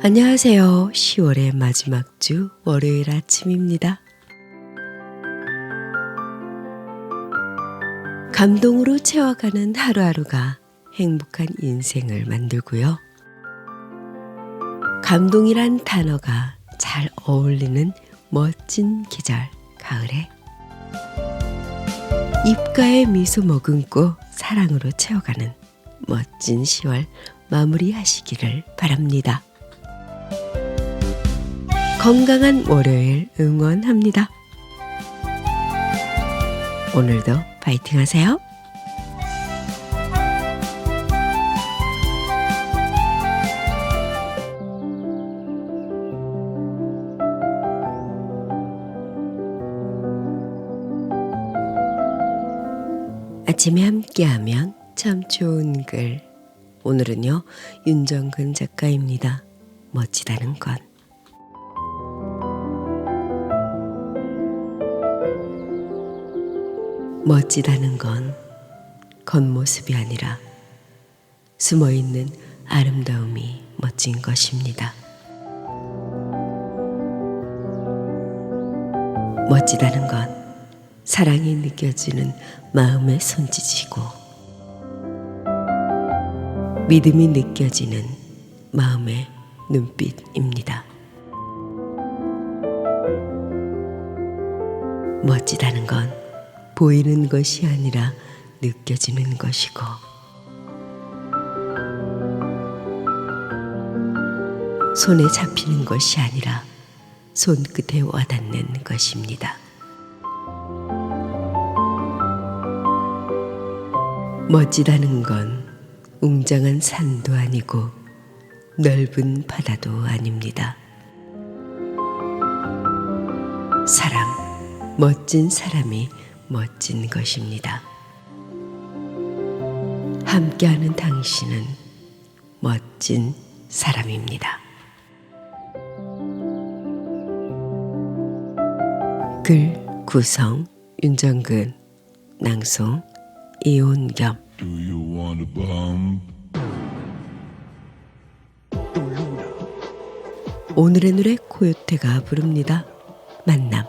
안녕하세요. 10월의 마지막 주 월요일 아침입니다. 감동으로 채워가는 하루하루가 행복한 인생을 만들고요. 감동이란 단어가 잘 어울리는 멋진 계절 가을에 입가에 미소 머금고 사랑으로 채워가는 멋진 10월 마무리하시기를 바랍니다. 건강한 월요일 응원합니다. 오늘도 파이팅 하세요. 아침에 함께하면 참 좋은 글. 오늘은요, 윤정근 작가입니다. 멋지다는 건. 멋지다는 건 겉모습이 아니라 숨어 있는 아름다움이 멋진 것입니다. 멋지다는 건 사랑이 느껴지는 마음의 손짓이고 믿음이 느껴지는 마음의 눈빛입니다. 멋지다는 건 보이는 것이 아니라 느껴지는 것이고 손에 잡히는 것이 아니라 손끝에 와닿는 것입니다. 멋지다는 건 웅장한 산도 아니고 넓은 바다도 아닙니다. 사람, 멋진 사람이 멋진 것입니다. 함께하는 당신은 멋진 사람입니다. 글 구성 윤정근 낭송 이온겸 Do you want a bump? 오늘의 노래 코요테가 부릅니다. 만남